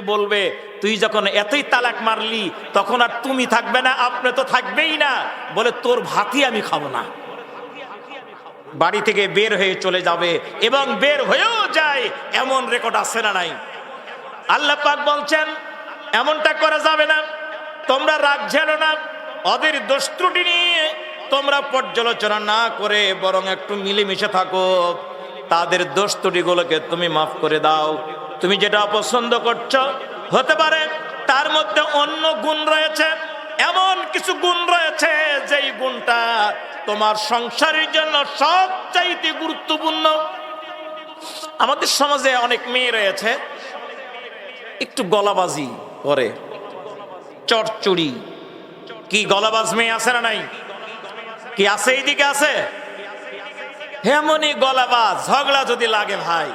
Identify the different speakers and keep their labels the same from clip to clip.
Speaker 1: বলবে, তুই যখন এতই তালাক মারলি, তখন আর তুমি থাকবে না, আপনি তো থাকবেই না। বলে, তোর ভাতই আমি খাব না। বাড়ি থেকে বের হয়ে চলে যাবে এবং বের হয়েও যায়, এমন রেকর্ড আছে না নাই। আল্লাহ পাক বলছেন, এমনটা করা যাবে না, তোমরা রাগ ঝেড়ো না, ওদের দোষ নিয়ে তোমরা পর্যালোচনা না করে বরং একটু মিলেমিশে থাকো। তাদের দোষ ত্রুটিগুলোকে তুমি মাফ করে দাও। তুমি যেটা অপছন্দ করছ, হতে পারে তার মধ্যে অন্য গুণ রয়েছে, এমন কিছু গুণ রয়েছে যেই গুণটা তোমার সংসারের জন্য সবচাইতে গুরুত্বপূর্ণ। আমাদের সমাজে অনেক মেয়ে রয়েছে, একটু গলাবাজি করে চটচুরি কি গলাবাজ মেয়ে আছে না নাই? কি আছে এইদিকে আছে? হেমনি গলাবাজ, ঝগড়া যদি লাগে ভাই।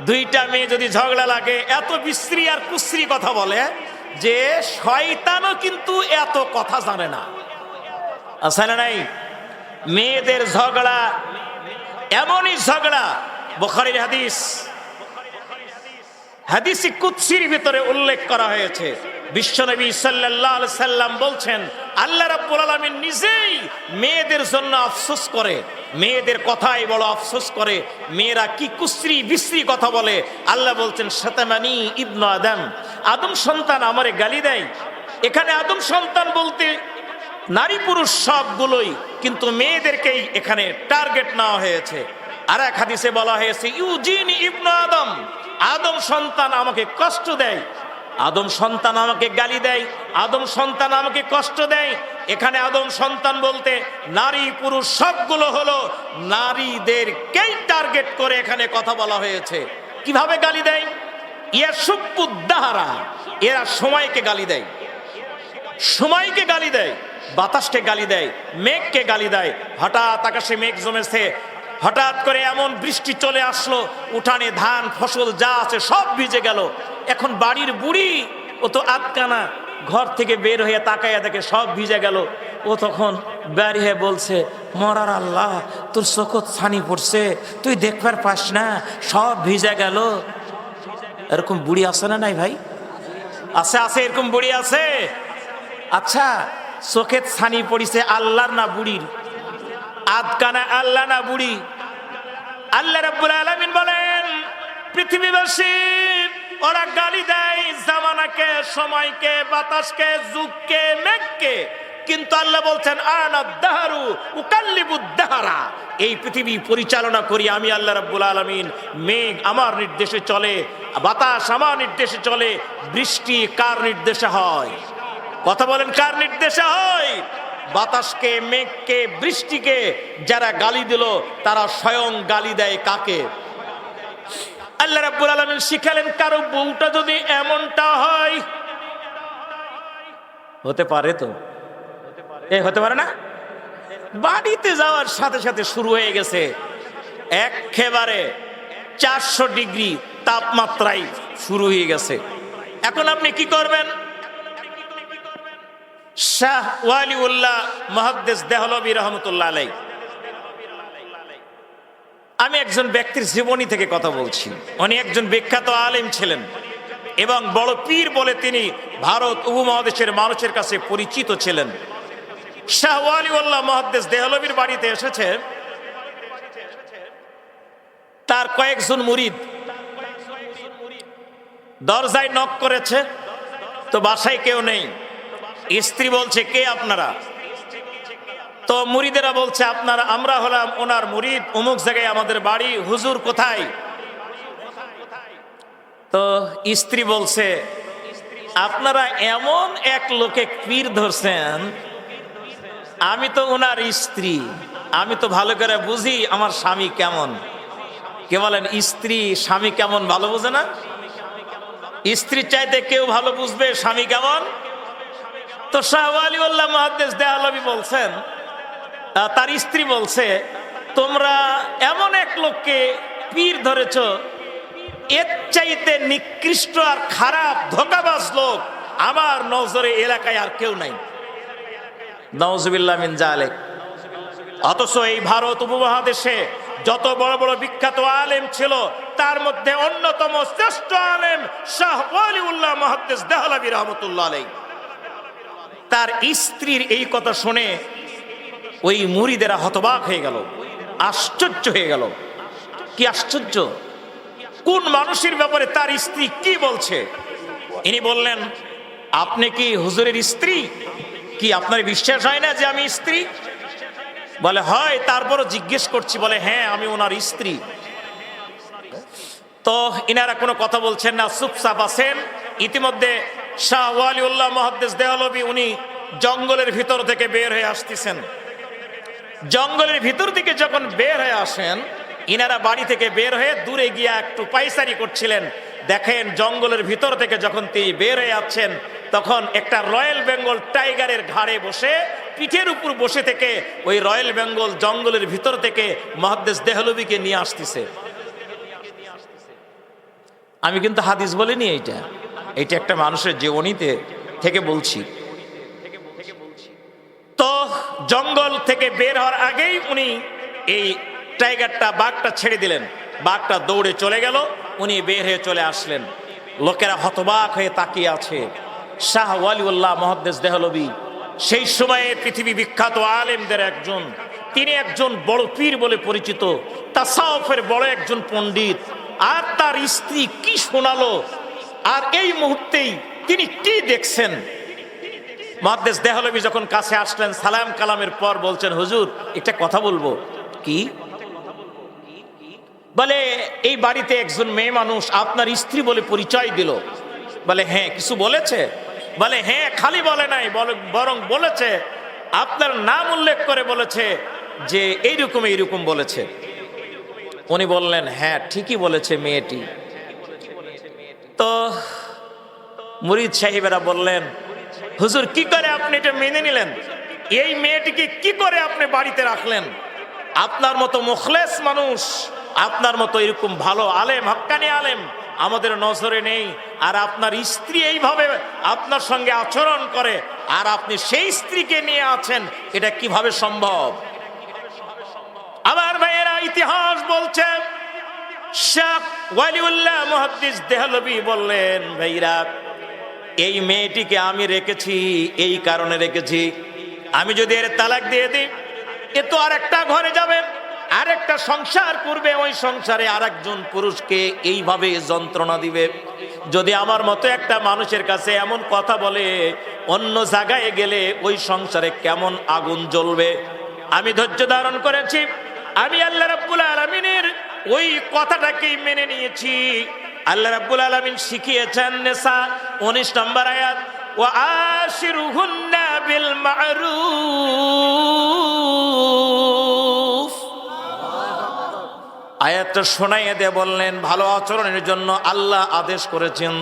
Speaker 1: দুইটা মেয়ে যদি ঝগড়া লাগে, এত বিশ্রী আর কুশ্রী কথা বলে যে শয়তানও কিন্তু এত কথা জানে না। না নাই? মেয়েদের ঝগড়া, এমনই ঝগড়া। বখারির হাদিস, হাদিসি কুৎসির ভিতরে উল্লেখ করা হয়েছে। বিশ্বনবী আলাইহি সাল্লাম বলছেন, আল্লাহ রাব্বুল আলামিন নিজেই মেয়েদের জন্য আফসোস করে, মেয়েদের কথাই বড় আফসোস করে, মেয়েরা কি কুশ্রী বিশ্রী কথা বলে? আল্লাহ বলছেন শতামানি ইবনু আদম আদম সন্তান আমারে গালি দেয়। এখানে আদম সন্তান বলতে নারী পুরুষ সবগুলোই, কিন্তু মেয়েদেরকেই এখানে টার্গেট নেওয়া হয়েছে। আর এক হাদিসে বলা হয়েছে, ইউজিন ইবনু আদম আদম সন্তান আমাকে কষ্ট দেয় আদম সন্তান আমাকে গালি দেয়, আদম সন্তান আমাকে কষ্ট দেয়। এখানে আদম সন্তান বলতে নারী পুরুষ সবগুলো হলো নারীদেরকেই টার্গেট করে এখানে কথা বলা হয়েছে। কীভাবে গালি দেয়? ইয়া সুপুদ্দাহারা এরা সময়কে গালি দেয়। সময়কে গালি দেয়, বাতাসকে গালি দেয়, মেঘকে গালি দেয়। হঠাৎ আকাশে মেঘ জমেছে হঠাৎ করে এমন বৃষ্টি চলে আসলো, উঠানে ধান, ফসল যা আছে সব ভিজে গেল। এখন বাড়ির বুড়ি, ও তো আটকানা ঘর থেকে বের হয়ে তাকাইয়া দেখে সব ভিজে গেল। ও তখন বের হয়ে বলছে, মরার আল্লাহ, তোর চোখত ছানি পড়ছে, তুই দেখবার পাস না, সব ভিজে গেল। এরকম বুড়ি আছে না নাই ভাই? আছে আছে, এরকম বুড়ি আছে। আচ্ছা চোখে ছানি পড়িছে আল্লাহর না বুড়ির? আদকানা আল্লাহ না বুড়ি। আল্লাহ রাব্বুল আলামিন বলেন, পৃথিবীবাসী, ওরা গালি দেয় জামানাকে, সময়কে, বাতাসকে, যুগকে, মেঘকে। কিন্তু আল্লাহ বলছেন আনাদাহারু উকাল্লিবুদ্দাহারা এই পৃথিবী পরিচালনা করি আমি আল্লাহ রাব্বুল আলামিন। মেঘ আমার নির্দেশে চলে, বাতাস আমার নির্দেশে চলে, বৃষ্টি কার নির্দেশে হয়? কথা বলেন, কার নির্দেশে হয়? বাতাসকে, মেঘকে, বৃষ্টিকে যারা গালি দিল, তারা স্বয়ং গালি দেয় কাকে? আল্লাহ রাব্বুল আলামিন শিখালেন, কারও বউটা যদি এমনটা হয় হতে পারে তো? এ, হতে পারে না? বাড়িতে যাওয়ার সাথে সাথে শুরু হয়ে গেছে। একেবারে চারশো ডিগ্রি তাপমাত্রায় শুরু হয়ে গেছে। এখন আপনি কি করবেন? শাহ ওয়ালিউল্লাহ মহাদ্দেশ দেহলবি রহমতুল্লাহ আলাই। আমি একজন ব্যক্তির জীবনী থেকে কথা বলছি। উনি একজন বিখ্যাত আলেম ছিলেন এবং বড় পীর বলে তিনি ভারত উপমহাদেশের মানুষের কাছে পরিচিত ছিলেন। শাহ ওয়ালিউল্লাহ মহাদ্দেশ দেহলবীর বাড়িতে এসেছে। তার কয়েকজন মুরিদ দরজায় নক করেছে। তো বাসায় কেউ নেই। স্ত্রী বলছে, কে আপনারা? তো মুরিদেরা বলছে, আপনারা, আমরা হলাম ওনার মুরিদ অমুক জায়গায় আমাদের বাড়ি। হুজুর কোথায়? তো স্ত্রী বলছে, আপনারা এমন এক লোকে পীর ধরছেন, আমি তো ওনার স্ত্রী। আমি তো ভালো করে বুঝি আমার স্বামী কেমন। কে বলেন, স্ত্রী, স্বামী কেমন ভালো বুঝে না? স্ত্রী চাইতে কেউ ভালো বুঝবে স্বামী কেমন? তো শাহ আলিউল্লাহ মহাদ্দেশ দেয়ালবি বলছেন তার স্ত্রী বলছে, তোমরা এমন এক লোককে পীর ধরেছ, এর চাইতে নিকৃষ্ট আর খারাপ ধোকাবাজ লোক আমার নজরে এলাকায় আর কেউ নাই। নওজবিল্লা মিন জালেক। অথচ এই ভারত উপমহাদেশে যত বড় বড় বিখ্যাত আলেম ছিল, তার মধ্যে অন্যতম শ্রেষ্ঠ আলেম শাহ ওয়ালিউল্লাহ মহাদ্দেস দেহলাবি রহমতুল্লাহ আলাই তার স্ত্রীর এই কথা শুনে ওই মুড়িদেরা হতবাক হয়ে গেল, আশ্চর্য হয়ে গেল। কি আশ্চর্য? কোন মানুষের ব্যাপারে তার স্ত্রী কি বলছে? ইনি বললেন, আপনি কি হুজুরের স্ত্রী? কি আপনার বিশ্বাস হয় না যে আমি স্ত্রী? বলে, হয়, তারপরও জিজ্ঞেস করছি। বলে হ্যাঁ আমি ওনার স্ত্রী। তো ইনারা কোনো কথা বলছেন না, চুপচাপ আছেন। ইতিমধ্যে শাহ ওয়ালিউল্লাহ মহাদ্দেস দেহলবি উনি জঙ্গলের ভিতর থেকে বের হয়ে আসতেছেন। জঙ্গলের ভিতর থেকে যখন বের হয়ে আসেন, ইনারা বাড়ি থেকে বের হয়ে দূরে গিয়া একটু পাইসারি করছিলেন। দেখেন জঙ্গলের ভিতর থেকে যখন তিনি বের হয়ে যাচ্ছেন, তখন একটা রয়্যাল বেঙ্গল টাইগারের ঘাড়ে বসে, পিঠের উপর বসে থেকে ওই রয়্যাল বেঙ্গল জঙ্গলের ভিতর থেকে মহাদ্দেশ দেহলবিকে নিয়ে আসতেছে। আমি কিন্তু হাদিস বলিনি এইটা। এইটা একটা মানুষের জীবনীতে থেকে বলছি। তো জঙ্গল থেকে বের হওয়ার আগেই উনি এই টাইগারটা, বাঘটা ছেড়ে দিলেন। বাঘটা দৌড়ে চলে গেল, উনি বের হয়ে চলে আসলেন। লোকেরা হতবাক হয়ে তাকিয়ে আছে। শাহ ওয়ালিউল্লাহ মহাদ্দেশ দেহলবি, সেই সময়ে পৃথিবী বিখ্যাত আলেমদের একজন। তিনি একজন বড় পীর বলে পরিচিত, তাসাউফের বড় একজন পণ্ডিত। আর তার স্ত্রী কি শোনালো? আর এই মুহূর্তেই তিনি কি দেখছেন? মহাদ্দেশ দেহলবি যখন কাছে আসলেন, সালাম কালামের পর বলছেন, হুজুর, একটা কথা বলব। কি? বলে, এই বাড়িতে একজন মেয়ে মানুষ আপনার স্ত্রী বলে পরিচয় দিল। বলে হ্যাঁ কিছু বলেছে? বলে হ্যাঁ খালি বলে নাই বরং বলেছে, আপনার নাম উল্লেখ করে বলেছে যে এইরকম এইরকম বলেছে। উনি বললেন হ্যাঁ ঠিকই বলেছে মেয়েটি তো মুরিদ সাহেবেরা বললেন, হুজুর, কি করে আপনি এটা মেনে নিলেন? এই মেয়েটিকে কি করে আপনি বাড়িতে রাখলেন? আপনার মতো মুখলেস মানুষ, আপনার মতো এরকম ভালো আলেম হক্কানি আলেম আমাদের নজরে নেই। আর আপনার স্ত্রী এইভাবে আপনার সঙ্গে আচরণ করে, আর আপনি সেই স্ত্রীকে নিয়ে আছেন, এটা কীভাবে সম্ভব? আমার ভাইয়েরা, ইতিহাস বলছে, শেখ ওয়ালিউল্লাহ মুহাদ্দিস দেহলবি বললেন, ভাইরা এই মেয়েটিকে আমি রেখেছি, এই কারণে রেখেছি। আমি যদি এর তালাক দিয়ে দিই, এ তো আর একটা ঘরে যাবে। আর একটা সংসার করবে, ওই সংসারে আর একজন পুরুষকে এইভাবে যন্ত্রণা দিবে। যদি আমার মতো একটা মানুষের কাছে এমন কথা বলে, অন্য জায়গায় গেলে ওই সংসারে কেমন আগুন জ্বলবে? আমি ধৈর্য ধারণ করেছি। আমি আল্লাহ রাব্বুল আলমিনের ওই কথাটাকেই মেনে নিয়েছি। আল্লাহ রাব্বুল আলামিন শিখিয়েছেন নেসা 19 নম্বর আয়াত, ওয়া আশিরুহুন্না বিল মারুফ। আয়াতটা শোনাইয়ে দিয়ে বললেন, ভালো আচরণের জন্য আল্লাহ আদেশ করেছেন।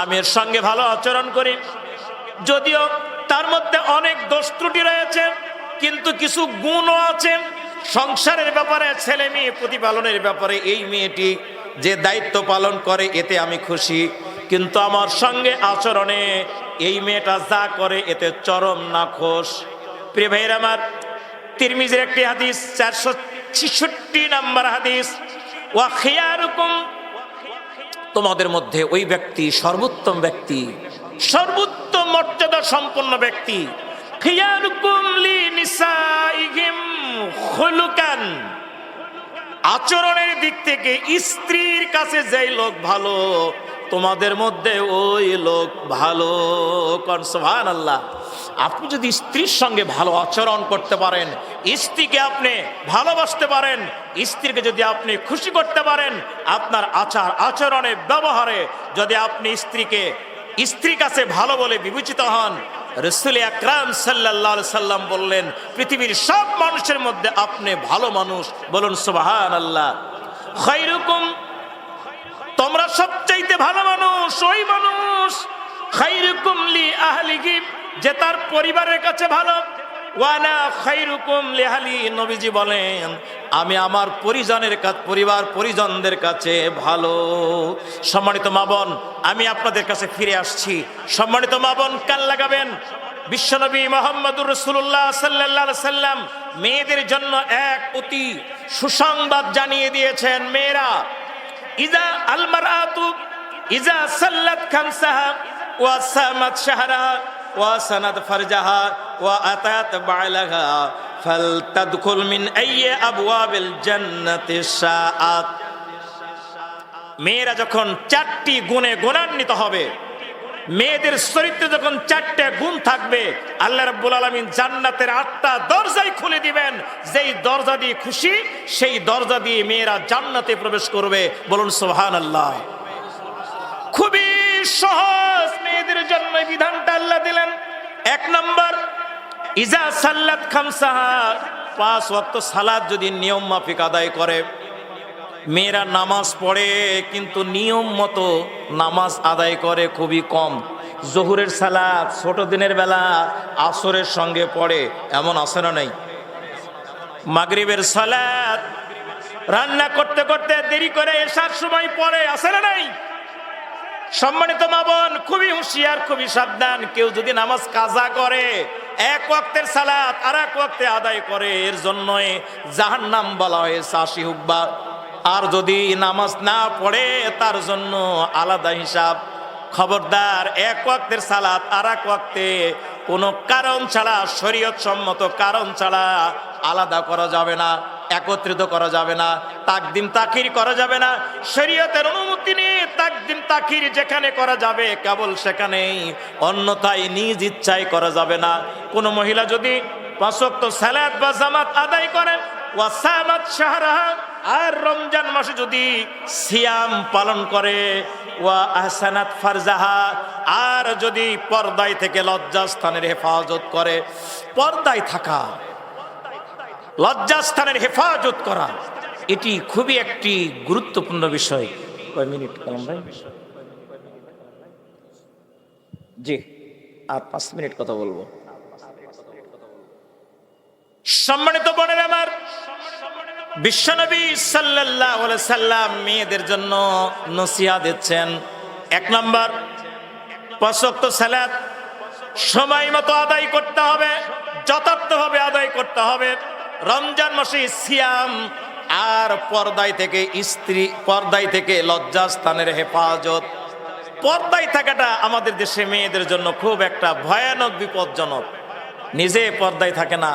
Speaker 1: আমি এর সঙ্গে ভালো আচরণ করি। যদিও তার মধ্যে অনেক দোষ ত্রুটি রয়েছে, কিন্তু কিছু গুণও আছে। সংসারের ব্যাপারে, ছেলে মেয়ে প্রতিপালনের ব্যাপারে এই মেয়েটি যে দায়িত্ব পালন করে, এতে আমি খুশি। কিন্তু আমার সঙ্গে আচরণে এই মেয়েটা যা করে, এতে চরম নাখোশ। প্রিয় ভাইয়ের আমার, তিরমিজের একটি হাদিস, চারশো ছিষট্টি নাম্বার হাদিস, ওয়া খিয়ারুকুম তোমাদের মধ্যে ওই ব্যক্তি সর্বোত্তম ব্যক্তি, সর্বোত্তম মর্যাদা সম্পন্ন ব্যক্তি। খিয়ারুকুম লি নিসাইহিম খুলুকান আচরণের দিক থেকে স্ত্রীর কাছে যেই লোক ভালো, তোমাদের মধ্যে ওই লোক ভালো। কনসভান আল্লাহ আপনি যদি স্ত্রীর সঙ্গে ভালো আচরণ করতে পারেন, স্ত্রীকে আপনি ভালোবাসতে পারেন, স্ত্রীকে যদি আপনি খুশি করতে পারেন, আপনার আচার, আচরণে, ব্যবহারে যদি আপনি স্ত্রীকে, স্ত্রীর কাছে ভালো বলে বিবেচিত হন রসুল আকরাম সাল্লা সাল্লাম বললেন, পৃথিবীর সব মানুষের মধ্যে আপনি ভালো মানুষ। বলুন সুবাহান আল্লাহ খৈরকম তোমরা সবচাইতে ভালো মানুষ, ওই মানুষ। খৈরকম লি যে তার পরিবারের কাছে ভালো। নবীজি বলেন, আমি আমার পরিজনের কাছে পরিবার, পরিজনদের কাছে ভালো। সম্মানিত মা বোন, আমি আপনাদের কাছে ফিরে আসছি। সম্মানিত মা কাল লাগাবেন। বিশ্বনবী মোহাম্মদুর রসুল্লাহ সাল্লাহ সাল্লাম মেয়েদের জন্য এক অতি সুসংবাদ জানিয়ে দিয়েছেন, মেয়েরা, ইজা আলমার আতু ইজা সাল্লাত খামসাহা, ওয়া সামাত শাহরাহা, ওয়া সানাত ফারজাহা। আইয়্যি আবওয়াবিল জান্নাতি শাআত মেয়েরা যখন চারটি গুণে গুণান্বিত হবে, মেয়েদের চরিত্রে যখন চারটে গুণ থাকবে, আল্লাহ রাব্বুল আলামিন জান্নাতের আটটা দরজাই খুলে দিবেন। যেই দরজা দিয়ে খুশি, সেই দরজা দিয়ে মেয়েরা জান্নাতে প্রবেশ করবে। বলুন সুবহানাল্লাহ। খুবই সহজ মেয়েদের জন্য বিধানটা আল্লাহ দিলেন। এক নম্বর ইজা সাল্লাত খামসাহা, পাঁচ ওয়াক্ত সালাত যদি নিয়ম মাফিক আদায় করে। মেয়েরা নামাজ পড়ে, কিন্তু নিয়ম মতো নামাজ আদায় করে খুবই কম। জহুরের সালাদ, ছোট দিনের বেলা আসরের সঙ্গে পড়ে, এমন আসে না নেই? মাগরিবের সালাদ, রান্না করতে করতে দেরি করে এসার সময় পড়ে আসে না নাই? সম্মানিত মা বোন, খুবই হুঁশিয়ার, খুবই সাবধান। কেউ যদি নামাজ কাজা করে এক ওয়াক্তের সালাত আর এক ওয়াক্তে আদায় করে, এর জন্যই জাহান্নাম বলা হয়েছে আশি হুব্বা। আর যদি নামাজ না পড়ে, তার জন্য আলাদা হিসাব। খবরদার, এক ওয়াক্তের সালাত আর এক ওয়াক্তে কোনো কারণ ছাড়া, শরীয়ত সম্মত কারণ ছাড়া আলাদা করা যাবে না, একত্রিত করা যাবে না, তাকদিম তাকির করা যাবে না। শরীয়তের অনুমতি নিয়ে তাকদিম তাকির যেখানে করা যাবে, কেবল সেখানেই। অন্যথায় নিজ ইচ্ছায় করা যাবে না। কোনো মহিলা যদি পাঁচক্ত সালাত বা জামাত আদায় করেন ওয়াসামাত শাহরাহা আর রমজান মাসে যদি সিয়াম পালন করে ফারজাহা, আর যদি পর্দায় থেকে লজ্জাস্থানের হেফাজত করে, পর্দায় থাকা, লজ্জাস্থানের হেফাজত করা, এটি খুবই একটি গুরুত্বপূর্ণ বিষয়। কয় মিনিট কালাম ভাই? জি, আর পাঁচ মিনিট কথা বলব। সম্মানিত বোনের আমার, বিশ্বনবী আলাইহি সাল্লাম মেয়েদের জন্য নসিহা দিচ্ছেন। এক নম্বর পঁচক্ত সালাত সময় মতো আদায় করতে হবে, যথার্থভাবে আদায় করতে হবে। রমজান মাসে সিয়াম আর পর্দায় থেকে স্ত্রী, পর্দায় থেকে লজ্জাস্থানের হেফাজত। পর্দায় থাকাটা আমাদের দেশে মেয়েদের জন্য খুব একটা ভয়ানক, বিপজ্জনক। নিজে পর্দায় থাকে না,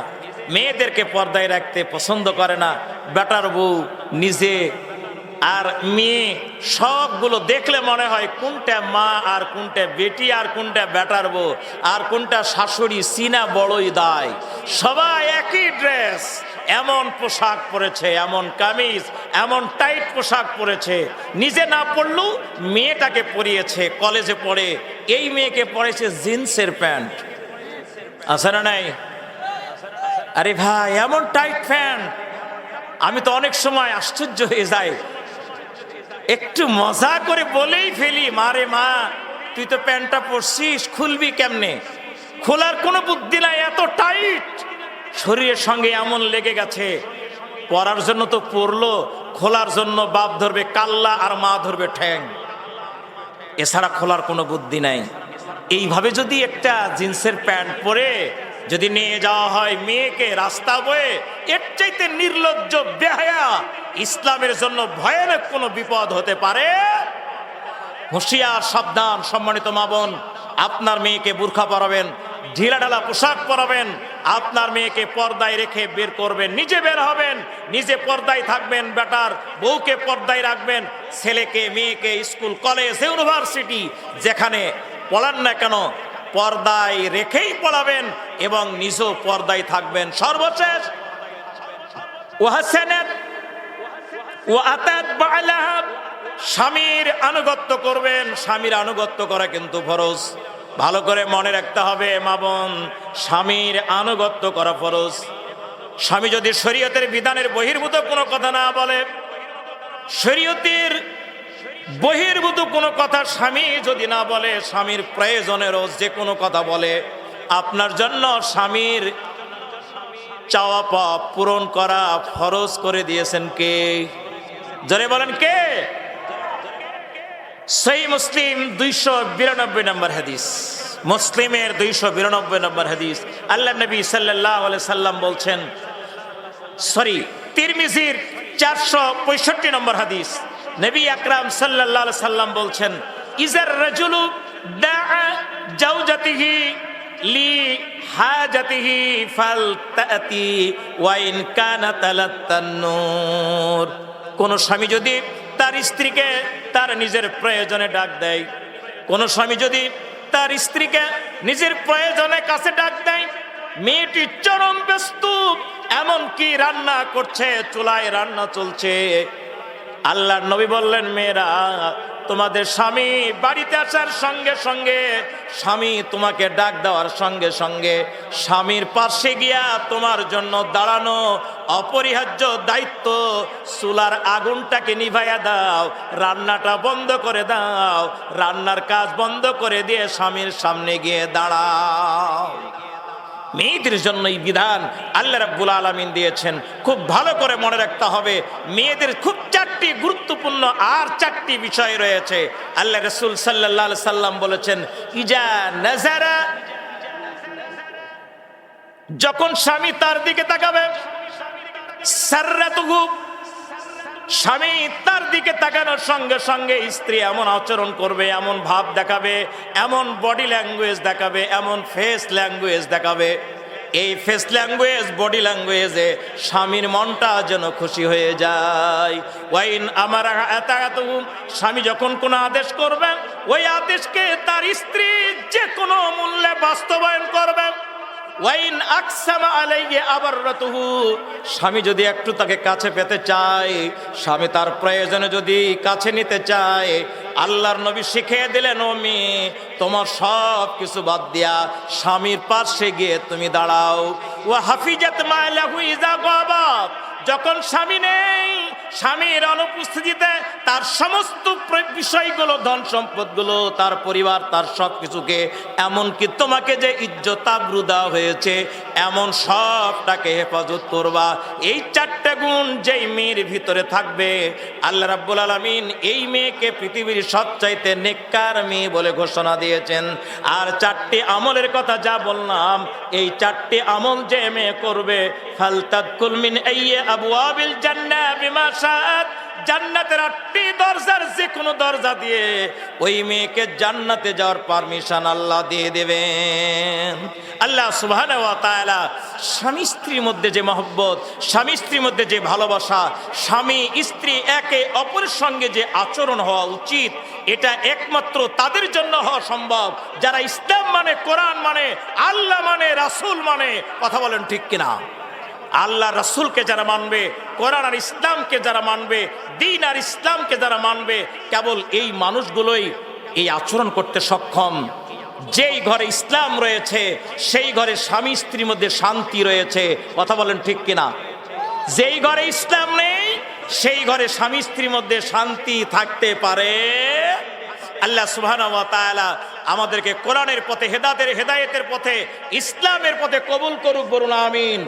Speaker 1: মেয়েদেরকে পর্দায় রাখতে পছন্দ করে না। বেটার বউ, নিজে আর মেয়ে, সবগুলো দেখলে মনে হয় কোনটা মা আর কোনটা বেটি আর কোনটা বেটার বউ, আর কোনটা শাশুড়ি, সিনা বড়ই দায়। সবাই একই ড্রেস। এমন পোশাক পরেছে, এমন কামিজ, এমন টাইট পোশাক পরেছে। নিজে না পড়লেও মেয়েটাকে পরিয়েছে কলেজে পড়ে। এই মেয়েকে পরেছে জিন্সের প্যান্ট। আছে না নাই? আরে ভাই, এমন টাইট প্যান্ট। আমি তো অনেক সময় আশ্চর্য হয়ে যাই। একটু মজা করে বলেই ফেলি মারে মা, তুই তো প্যান্টটা পরছিস, খুলবি কেমনে? খোলার কোনো বুদ্ধি নাই, এত টাইট শরীরের সঙ্গে এমন লেগে গেছে পরার জন্য তো পরলো খোলার জন্য বাপ ধরবে কাল্লা আর মা ধরবে ঠ্যাং। এছাড়া খোলার কোনো বুদ্ধি নাই। এইভাবে যদি একটা জিন্সের প্যান্ট পরে যদি নিয়ে যাওয়া হয় মেয়েকে রাস্তা বয়ে, এর চাইতে নির্লজ্জ, বেহায়া, ইসলামের জন্য ভয়ানক কোনো বিপদ হতে পারে? হুঁশিয়ার, সাবধান, সম্মানিত মা বোন, আপনার মেয়েকে বুর্খা পরাবেন, ঢিলাঢালা পোশাক পরাবেন আপনার মেয়েকে পর্দায় রেখে বের করবেন, নিজে বের হবেন, নিজে পর্দায় থাকবেন, বেটার বউকে পর্দায় রাখবেন, ছেলেকে, মেয়েকে, স্কুল, কলেজ, ইউনিভার্সিটি, যেখানে পড়ান না কেন, পর্দায় রেখেই পড়াবেন এবং নিজেও পর্দায় থাকবেন। সর্বশেষ ওয়াহাসানাত ও আতাত বালাহা স্বামীর আনুগত্য করবেন, স্বামীর আনুগত্য করা কিন্তু ফরজ। ভালো করে মনে রাখতে হবে, মা বোন, স্বামীর আনুগত্য করা ফরজ। স্বামী যদি শরীয়তের বিধানের বহির্ভূত কোনো কথা না বলে, শরীয়তের বহির্ভূত কোনো কথা স্বামী যদি না বলে, স্বামীর প্রয়োজনেরও যে কোনো কথা বলে, আপনার জন্য স্বামীর চাওয়া পাওয়া পূরণ করা ফরজ করে দিয়েছেন কে? জোরে বলেন কে? সেই মুসলিম দুইশো বিরানব্বই নম্বর হাদিস। মুসলিমের দুইশো বিরানব্বই নম্বর হাদিস। আল্লাহ নবী সাল্লাহ সাল্লাম বলছেন, সরি, তিরমিজির চারশো পঁয়ষট্টি নম্বর হাদিস। নবী আকরাম সাল্লাহ সাল্লাম বলছেন, ইজার রাজুলু জাওজাতিহি লি হাজাতিহি ফালতাতি ওয়া ইন কানাত আলাত্তান্নুর কোন স্বামী যদি তার স্ত্রীকে তার নিজের প্রয়োজনে ডাক দেয়। কোন স্বামী যদি তার স্ত্রীকে নিজের প্রয়োজনে কাছে ডাক দেয়, মেয়েটি চরম ব্যস্ত, এমনকি রান্না করছে, চুলায় রান্না চলছে। আল্লাহর নবী বললেন, মেয়েরা, তোমাদের স্বামী বাড়িতে আসার সঙ্গে সঙ্গে, স্বামী তোমাকে ডাক দেওয়ার সঙ্গে সঙ্গে স্বামীর পাশে গিয়া তোমার জন্য দাঁড়ানো অপরিহার্য দায়িত্ব চুলার আগুনটাকে নিভাইয়া দাও, রান্নাটা বন্ধ করে দাও, রান্নার কাজ বন্ধ করে দিয়ে স্বামীর সামনে গিয়ে দাঁড়াও। মেয়েদের জন্য এই বিধান আল্লাহ রাব্বুল আলামিন দিয়েছেন। খুব ভালো করে মনে রাখতে হবে, মেয়েদের খুব চারটি গুরুত্বপূর্ণ আর চারটি বিষয় রয়েছে। আল্লাহ রসুল সাল্লাহ সাল্লাম বলেছেন, ইজা নাজারা যখন স্বামী তার দিকে তাকাবে, সার্রাতুহু স্বামী তার দিকে তাকানোর সঙ্গে সঙ্গে স্ত্রী এমন আচরণ করবে, এমন ভাব দেখাবে, এমন বডি ল্যাঙ্গুয়েজ দেখাবে, এমন ফেস ল্যাঙ্গুয়েজ দেখাবে। এই ফেস ল্যাঙ্গুয়েজ বডি ল্যাঙ্গুয়েজে স্বামীর মনটা যেন খুশি হয়ে যায়। ওয়াইন আমার এত এত স্বামী যখন কোনো আদেশ করবেন ওই আদেশকে তার স্ত্রী যে কোনো মূল্যে বাস্তবায়ন করবে। ওয়াইন আকসামা আবার রতুহু স্বামী যদি একটু তাকে কাছে পেতে চায়, স্বামী তার প্রয়োজনে যদি কাছে নিতে চায়, আল্লাহর নবী শিখিয়ে দিলেন ওমি তোমার সব কিছু বাদ দিয়া স্বামীর পাশে গিয়ে তুমি দাঁড়াও। ও হাফিজাত মালাহু ইজা গাবাত। যখন স্বামী নেই, স্বামীর অনুপস্থিতিতে তার সমস্ত বিষয়গুলো, ধন সম্পদগুলো, তার পরিবার, তার সব কিছুকে এমনকি তোমাকে যে ইজ্জতাবরু দেওয়া হয়েছে, এমন সবটাকে হেফাজত করবা। এই চারটে গুণ যেই মেয়ের ভিতরে থাকবে, আল্লাহ রাব্বুল আলামিন এই মেয়েকে পৃথিবীর সবচাইতে নেককার মেয়ে বলে ঘোষণা দিয়েছেন। আর চারটি আমলের কথা যা বললাম, এই চারটি আমল যে মেয়ে করবে, ফালতাকুল কুলমিন আইয়ে আবওয়াবিল জান্নাহ বিমা শাআত। জান্নাতের আটটি দরজার যে কোনো দরজা দিয়ে ওই মেয়েকে জান্নাতে যাওয়ার পারমিশন আল্লাহ দিয়ে দেবেন। আল্লাহ সুবহানাহু ওয়া তাআলা স্বামী স্ত্রীর মধ্যে যে মহব্বত, স্বামী স্ত্রীর মধ্যে যে ভালোবাসা, স্বামী স্ত্রী একে অপরের সঙ্গে যে আচরণ হওয়া উচিত, এটা একমাত্র তাদের জন্য হওয়া সম্ভব। যারা ইসলাম মানে কোরআন মানে আল্লাহ মানে রাসূল মানে কথা বলেন ঠিক কিনা? আল্লাহ রসুলকে যারা মানবে, কোরআন আর ইসলামকে যারা মানবে, দিন আর ইসলামকে যারা মানবে, কেবল এই মানুষগুলোই এই আচরণ করতে সক্ষম। যেই ঘরে ইসলাম রয়েছে, সেই ঘরে স্বামী স্ত্রীর মধ্যে শান্তি রয়েছে। কথা বলেন ঠিক কিনা? যেই ঘরে ইসলাম নেই, সেই ঘরে স্বামী স্ত্রীর মধ্যে শান্তি থাকতে পারে। আল্লাহ ওয়া আমাদেরকে কোরআনের পথে হেদাতের হেদায়েতের পথে, ইসলামের পথে কবুল করুক বলুন, আমিন।